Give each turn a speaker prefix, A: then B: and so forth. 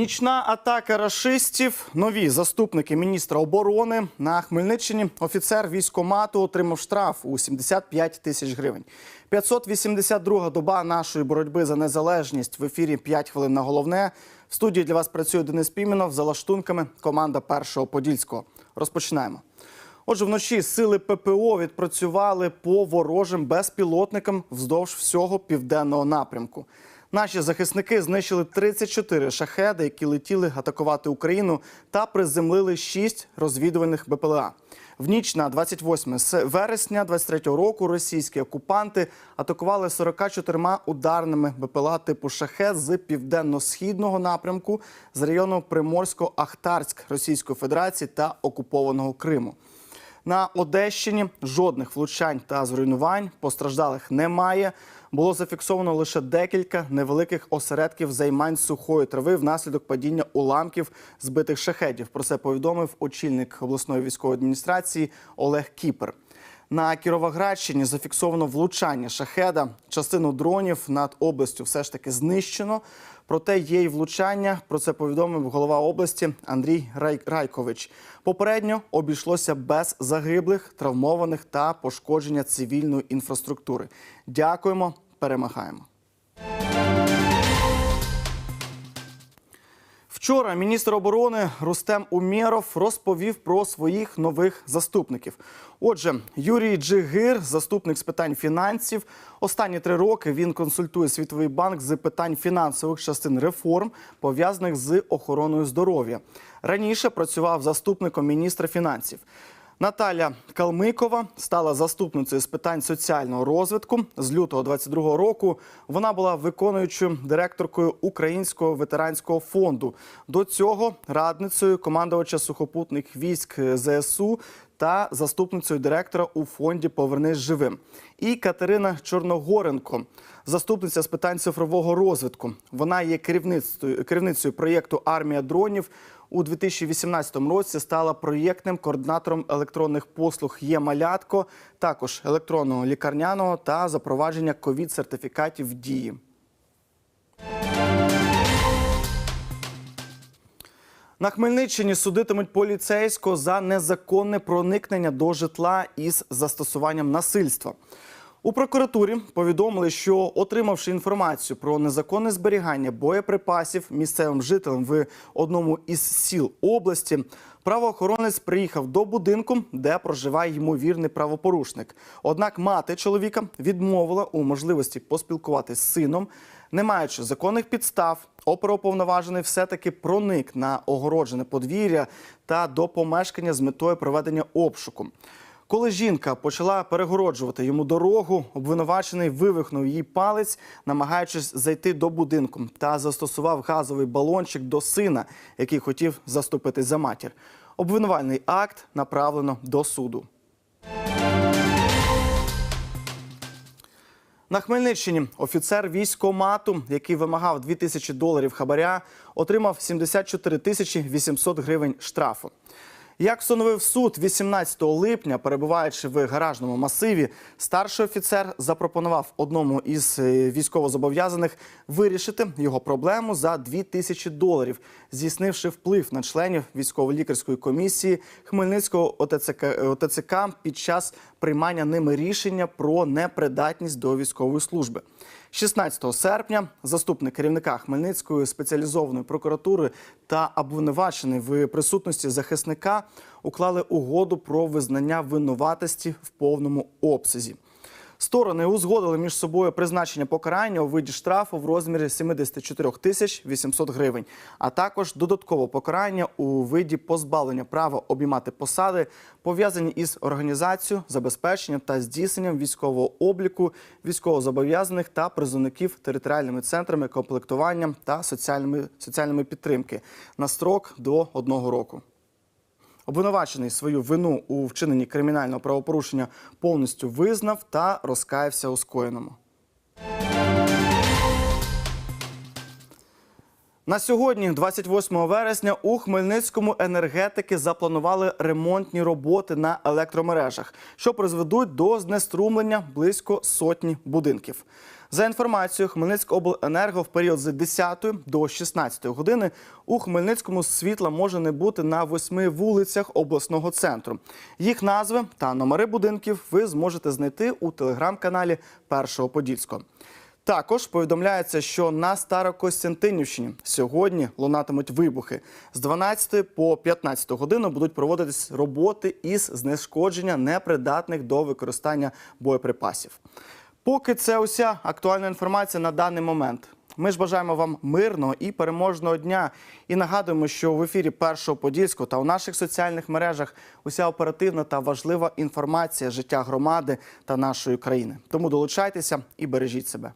A: Нічна атака рашистів. Нові заступники міністра оборони на Хмельниччині. Офіцер військомату отримав штраф у 75 тисяч гривень. 582 доба нашої боротьби за незалежність в ефірі 5 хвилин на головне. В студії для вас працює Денис Піменов за лаштунками. Команда першого подільського. Розпочинаємо. Отже, вночі сили ППО відпрацювали по ворожим безпілотникам вздовж всього південного напрямку. Наші захисники знищили 34 шахеди, які летіли атакувати Україну, та приземлили 6 розвідувальних БПЛА. В ніч на 28 с- вересня 23 року російські окупанти атакували 44 ударними БПЛА типу шахет з південно-східного напрямку з району Приморсько-Ахтарськ Російської Федерації та окупованого Криму. На Одещині жодних влучань та зруйнувань постраждалих немає. Було зафіксовано лише декілька невеликих осередків займань сухої трави внаслідок падіння уламків збитих шахедів. Про це повідомив очільник обласної військової адміністрації Олег Кіпер. На Кіровоградщині зафіксовано влучання шахеда. Частину дронів над областю все ж таки знищено. Проте є й влучання. Про це повідомив голова області Андрій Райкович. Попередньо обійшлося без загиблих, травмованих та пошкодження цивільної інфраструктури. Дякуємо, перемагаємо. Вчора міністр оборони Рустем Умєров розповів про своїх нових заступників. Отже, Юрій Джигир, заступник з питань фінансів. Останні три роки він консультує Світовий банк з питань фінансових частин реформ, пов'язаних з охороною здоров'я. Раніше працював заступником міністра фінансів. Наталя Калмикова стала заступницею з питань соціального розвитку. З лютого 22 року вона була виконуючою директоркою Українського ветеранського фонду. До цього радницею командувача сухопутних військ ЗСУ та заступницею директора у фонді Повернись живим. І Катерина Чорногоренко, заступниця з питань цифрового розвитку. Вона є керівницею проєкту Армія дронів. У 2018 році стала проєктним координатором електронних послуг є малятко, також електронного лікарняного та запровадження ковід-сертифікатів в дії. На Хмельниччині судитимуть поліцейського за незаконне проникнення до житла із застосуванням насильства. У прокуратурі повідомили, що отримавши інформацію про незаконне зберігання боєприпасів місцевим жителям в одному із сіл області, правоохоронець приїхав до будинку, де проживає ймовірний правопорушник. Однак мати чоловіка відмовила у можливості поспілкуватися з сином. Не маючи законних підстав, оперуповноважений все-таки проник на огороджене подвір'я та до помешкання з метою проведення обшуку. Коли жінка почала перегороджувати йому дорогу, обвинувачений вивихнув її палець, намагаючись зайти до будинку, та застосував газовий балончик до сина, який хотів заступити за матір. Обвинувальний акт направлено до суду. На Хмельниччині офіцер військомату, який вимагав 2 тисячі доларів хабаря, отримав 74 тисячі 800 гривень штрафу. Як встановив суд 18 липня, перебуваючи в гаражному масиві, старший офіцер запропонував одному із е, військовозобов'язаних вирішити його проблему за 2 тисячі доларів, здійснивши вплив на членів військово-лікарської комісії Хмельницького ОТЦК, ОТЦК під час приймання ними рішення про непридатність до військової служби. 16 серпня заступник керівника Хмельницької спеціалізованої прокуратури та обвинувачений в присутності захисника уклали угоду про визнання винуватості в повному обсязі. Сторони узгодили між собою призначення покарання у виді штрафу в розмірі 74 тисяч 800 гривень, а також додаткове покарання у виді позбавлення права обіймати посади, пов'язані із організацією, забезпеченням та здійсненням військового обліку військовозобов'язаних та призовників територіальними центрами комплектування та соціальними, соціальної підтримки на строк до одного року. Обвинувачений свою вину у вчиненні кримінального правопорушення повністю визнав та розкаявся у скоєному. На сьогодні, 28 вересня, у Хмельницькому енергетики запланували ремонтні роботи на електромережах, що призведуть до знеструмлення близько сотні будинків. За інформацією Хмельницькобленерго в період з 10 до 16 години у Хмельницькому світла може не бути на восьми вулицях обласного центру. Їх назви та номери будинків ви зможете знайти у телеграм-каналі Першого Подільського. Також повідомляється, що на Старокостянтинівщині сьогодні лунатимуть вибухи. З 12 по 15 годину будуть проводитись роботи із знешкодження непридатних до використання боєприпасів. Поки це уся актуальна інформація на даний момент. Ми ж бажаємо вам мирного і переможного дня. І нагадуємо, що в ефірі Першого Подільського та у наших соціальних мережах уся оперативна та важлива інформація життя громади та нашої країни. Тому долучайтеся і бережіть себе.